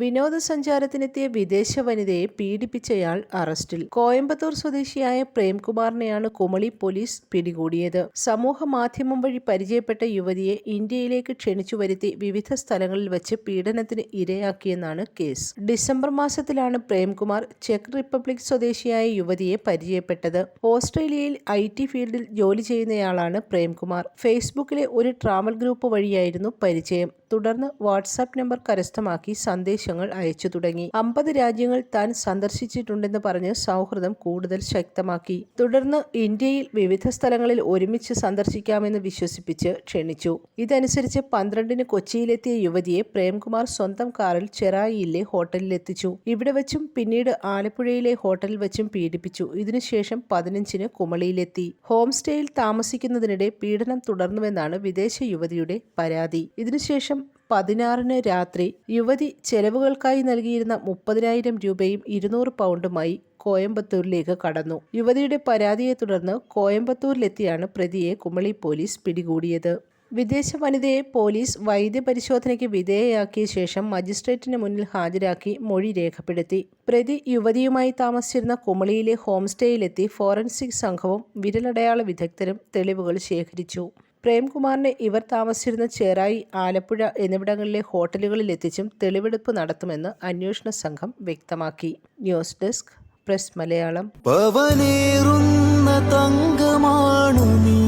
വിനോദസഞ്ചാരത്തിനെത്തിയ വിദേശ വനിതയെ പീഡിപ്പിച്ചയാൾ അറസ്റ്റിൽ. കോയമ്പത്തൂർ സ്വദേശിയായ പ്രേംകുമാറിനെയാണ് കുമളി പോലീസ് പിടികൂടിയത്. സമൂഹ മാധ്യമം വഴി പരിചയപ്പെട്ട യുവതിയെ ഇന്ത്യയിലേക്ക് ക്ഷണിച്ചു വരുത്തി വിവിധ സ്ഥലങ്ങളിൽ വെച്ച് പീഡനത്തിന് ഇരയാക്കിയെന്നാണ് കേസ്. ഡിസംബർ മാസത്തിലാണ് പ്രേംകുമാർ ചെക്ക് റിപ്പബ്ലിക് സ്വദേശിയായ യുവതിയെ പരിചയപ്പെട്ടത്. ഓസ്ട്രേലിയയിൽ ഐ ടി ഫീൽഡിൽ ജോലി ചെയ്യുന്നയാളാണ് പ്രേംകുമാർ. ഫേസ്ബുക്കിലെ ഒരു ട്രാവൽ ഗ്രൂപ്പ് വഴിയായിരുന്നു പരിചയം. തുടർന്ന് വാട്സാപ്പ് നമ്പർ കരസ്ഥമാക്കി സന്ദേശങ്ങൾ അയച്ചു തുടങ്ങി. അമ്പത് രാജ്യങ്ങൾ താൻ സന്ദർശിച്ചിട്ടുണ്ടെന്ന് പറഞ്ഞ് സൗഹൃദം കൂടുതൽ ശക്തമാക്കി. തുടർന്ന് ഇന്ത്യയിൽ വിവിധ സ്ഥലങ്ങളിൽ ഒരുമിച്ച് സന്ദർശിക്കാമെന്ന് വിശ്വസിപ്പിച്ച് ക്ഷണിച്ചു. ഇതനുസരിച്ച് പന്ത്രണ്ടിന് കൊച്ചിയിലെത്തിയ യുവതിയെ പ്രേംകുമാർ സ്വന്തം കാറിൽ ചെറായിയിലെ ഹോട്ടലിലെത്തിച്ചു. ഇവിടെ വെച്ചും പിന്നീട് ആലപ്പുഴയിലെ ഹോട്ടലിൽ വച്ചും പീഡിപ്പിച്ചു. ഇതിനുശേഷം പതിനഞ്ചിന് കുമളിയിലെത്തി. ഹോം സ്റ്റേയിൽ താമസിക്കുന്നതിനിടെ പീഡനം തുടർന്നുവെന്നാണ് വിദേശ യുവതിയുടെ പരാതി. ഇതിനുശേഷം പതിനാറിന് രാത്രി യുവതി ചെലവുകൾക്കായി നൽകിയിരുന്ന മുപ്പതിനായിരം രൂപയും ഇരുന്നൂറ് പൗണ്ടുമായി കോയമ്പത്തൂരിലേക്ക് കടന്നു. യുവതിയുടെ പരാതിയെ തുടർന്ന് കോയമ്പത്തൂരിലെത്തിയാണ് പ്രതിയെ കുമളി പോലീസ് പിടികൂടിയത്. വിദേശ വനിതയെ പോലീസ് വൈദ്യപരിശോധനയ്ക്ക് വിധേയയാക്കിയ ശേഷം മജിസ്ട്രേറ്റിന് മുന്നിൽ ഹാജരാക്കി മൊഴി രേഖപ്പെടുത്തി. പ്രതി യുവതിയുമായി താമസിച്ചിരുന്ന കുമളിയിലെ ഹോംസ്റ്റേയിലെത്തി ഫോറൻസിക് സംഘവും വിരലടയാള വിദഗ്ധരും തെളിവുകൾ ശേഖരിച്ചു. പ്രേംകുമാറിനെ ഇവർ താമസിച്ചിരുന്ന ചേറായി ആലപ്പുഴ എന്നിവിടങ്ങളിലെ ഹോട്ടലുകളിൽ എത്തിച്ചും തെളിവെടുപ്പ് നടത്തുമെന്ന് അന്വേഷണ സംഘം വ്യക്തമാക്കി. News desk press Malayalam. പവനേറുന്ന തങ്കമാണു നീ.